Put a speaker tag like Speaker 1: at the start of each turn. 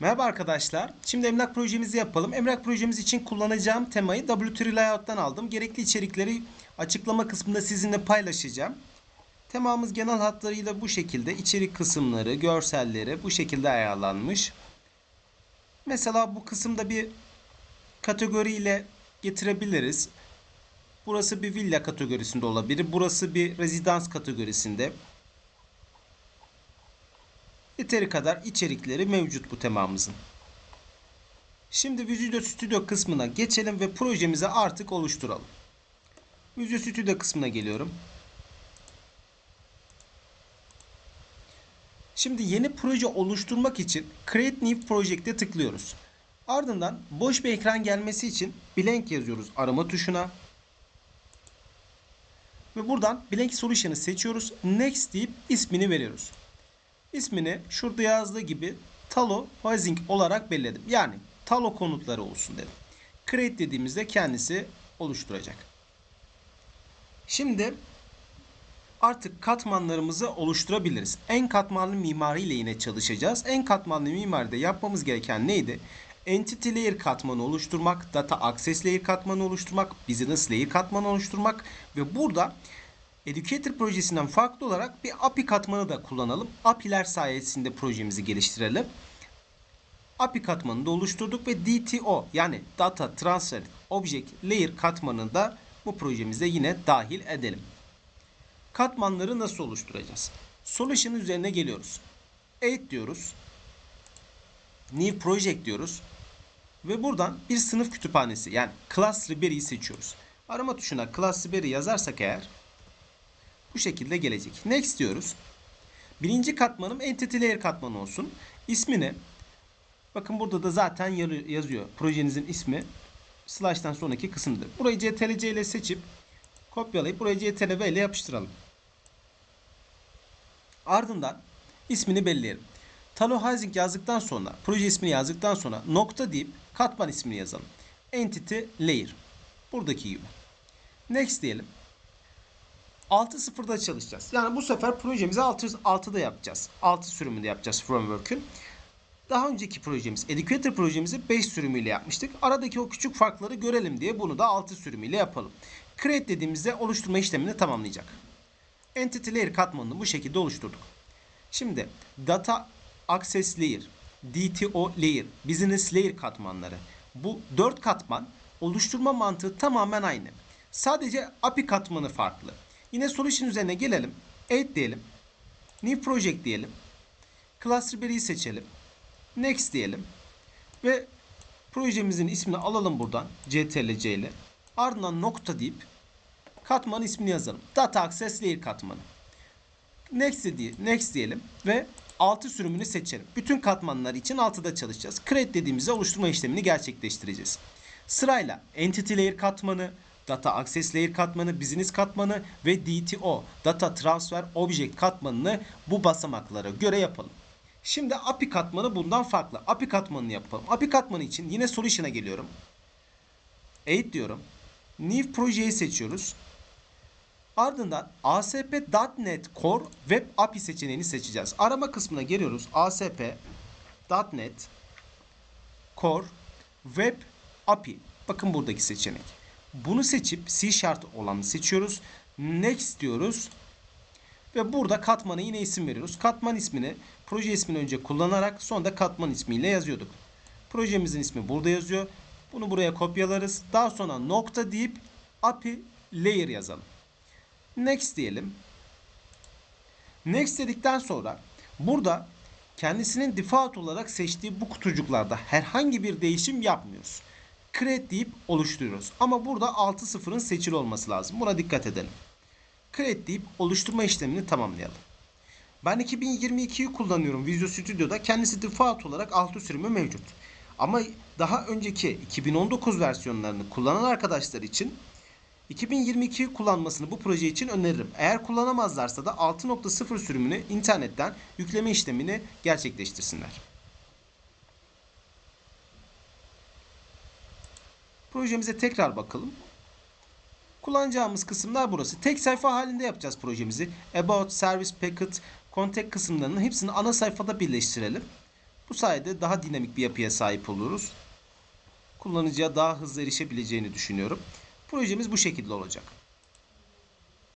Speaker 1: Merhaba arkadaşlar. Şimdi emlak projemizi yapalım. Emlak projemiz için kullanacağım temayı W3 Layout'tan aldım. Gerekli içerikleri açıklama kısmında sizinle paylaşacağım. Temamız genel hatlarıyla bu şekilde. İçerik kısımları, görselleri bu şekilde ayarlanmış. Mesela bu kısımda bir kategoriyle getirebiliriz. Burası bir villa kategorisinde olabilir. Burası bir rezidans kategorisinde. Yeteri kadar içerikleri mevcut bu temamızın. Şimdi Visual Studio kısmına geçelim ve projemizi artık oluşturalım. Visual Studio kısmına geliyorum. Şimdi yeni proje oluşturmak için Create New Project'e tıklıyoruz. Ardından boş bir ekran gelmesi için blank yazıyoruz arama tuşuna. Ve buradan blank solution'ı seçiyoruz. Next deyip ismini veriyoruz. İsmini şurada yazdığı gibi Talo Housing olarak belirledim. Yani Talo konutları olsun dedim. Create dediğimizde kendisi oluşturacak. Şimdi artık katmanlarımızı oluşturabiliriz. En katmanlı mimari ile yine çalışacağız. En katmanlı mimaride yapmamız gereken neydi? Entity layer katmanı oluşturmak, data access layer katmanı oluşturmak, business layer katmanı oluşturmak ve burada Educator projesinden farklı olarak bir API katmanı da kullanalım. API'ler sayesinde projemizi geliştirelim. API katmanını da oluşturduk ve DTO yani Data Transfer Object Layer katmanını da bu projemize yine dahil edelim. Katmanları nasıl oluşturacağız? Solution üzerine geliyoruz. Add diyoruz. New Project diyoruz. Ve buradan bir sınıf kütüphanesi yani Class Library'yi seçiyoruz. Arama tuşuna Class Library yazarsak eğer bu şekilde gelecek. Next diyoruz. Birinci katmanım Entity Layer katmanı olsun. İsmini bakın burada da zaten yazıyor. Projenizin ismi slash'tan sonraki kısımdır. Burayı CTRL-C ile seçip kopyalayıp burayı CTRL-V ile yapıştıralım. Ardından ismini belirleyelim. Talo Housing yazdıktan sonra, proje ismini yazdıktan sonra nokta deyip katman ismini yazalım. Entity Layer. Buradaki gibi. Next diyelim. 6.0'da çalışacağız. Yani bu sefer projemizi 6.6'da yapacağız. 6 sürümünde yapacağız framework'ün. Daha önceki projemiz, Educator projemizi 5 sürümüyle yapmıştık. Aradaki o küçük farkları görelim diye bunu da 6 sürümüyle yapalım. Create dediğimizde oluşturma işlemini tamamlayacak. Entity Layer katmanını bu şekilde oluşturduk. Şimdi Data Access Layer, DTO Layer, Business Layer katmanları. Bu 4 katman oluşturma mantığı tamamen aynı. Sadece API katmanı farklı. Yine solution üzerine gelelim. Add diyelim. New project diyelim. Class Library'yi seçelim. Next diyelim. Ve projemizin ismini alalım buradan. CTRL-C ile. Ardından nokta deyip katmanın ismini yazalım. Data Access Layer katmanı. Next, diye, next diyelim ve 6 sürümünü seçelim. Bütün katmanlar için 6'da çalışacağız. Create dediğimizde oluşturma işlemini gerçekleştireceğiz. Sırayla Entity Layer katmanı, Data Access Layer katmanı, Business katmanı ve DTO, Data Transfer Object katmanını bu basamaklara göre yapalım. Şimdi API katmanı bundan farklı. API katmanını yapalım. API katmanı için yine Solution'a geliyorum. Add diyorum. New projeyi seçiyoruz. Ardından ASP.NET Core Web API seçeneğini seçeceğiz. Arama kısmına geliyoruz. ASP.NET Core Web API. Bakın buradaki seçenek. Bunu seçip C Sharp olanı seçiyoruz. Next diyoruz. Ve burada katmana yine isim veriyoruz. Katman ismini proje ismini önce kullanarak sonra da katman ismiyle yazıyorduk. Projemizin ismi burada yazıyor. Bunu buraya kopyalarız. Daha sonra nokta deyip API layer yazalım. Next diyelim. Next dedikten sonra burada kendisinin default olarak seçtiği bu kutucuklarda herhangi bir değişim yapmıyoruz. Create deyip oluşturuyoruz. Ama burada 6.0'ın seçili olması lazım. Buna dikkat edelim. Create deyip oluşturma işlemini tamamlayalım. Ben 2022'yi kullanıyorum Visual Studio'da. Kendisi default olarak 6 sürümü mevcut. Ama daha önceki 2019 versiyonlarını kullanan arkadaşlar için 2022 kullanmasını bu proje için öneririm. Eğer kullanamazlarsa da 6.0 sürümünü internetten yükleme işlemini gerçekleştirsinler. Projemize tekrar bakalım. Kullanacağımız kısımlar burası. Tek sayfa halinde yapacağız projemizi. About, Service Packet, Contact kısımlarının hepsini ana sayfada birleştirelim. Bu sayede daha dinamik bir yapıya sahip oluruz. Kullanıcıya daha hızlı erişebileceğini düşünüyorum. Projemiz bu şekilde olacak.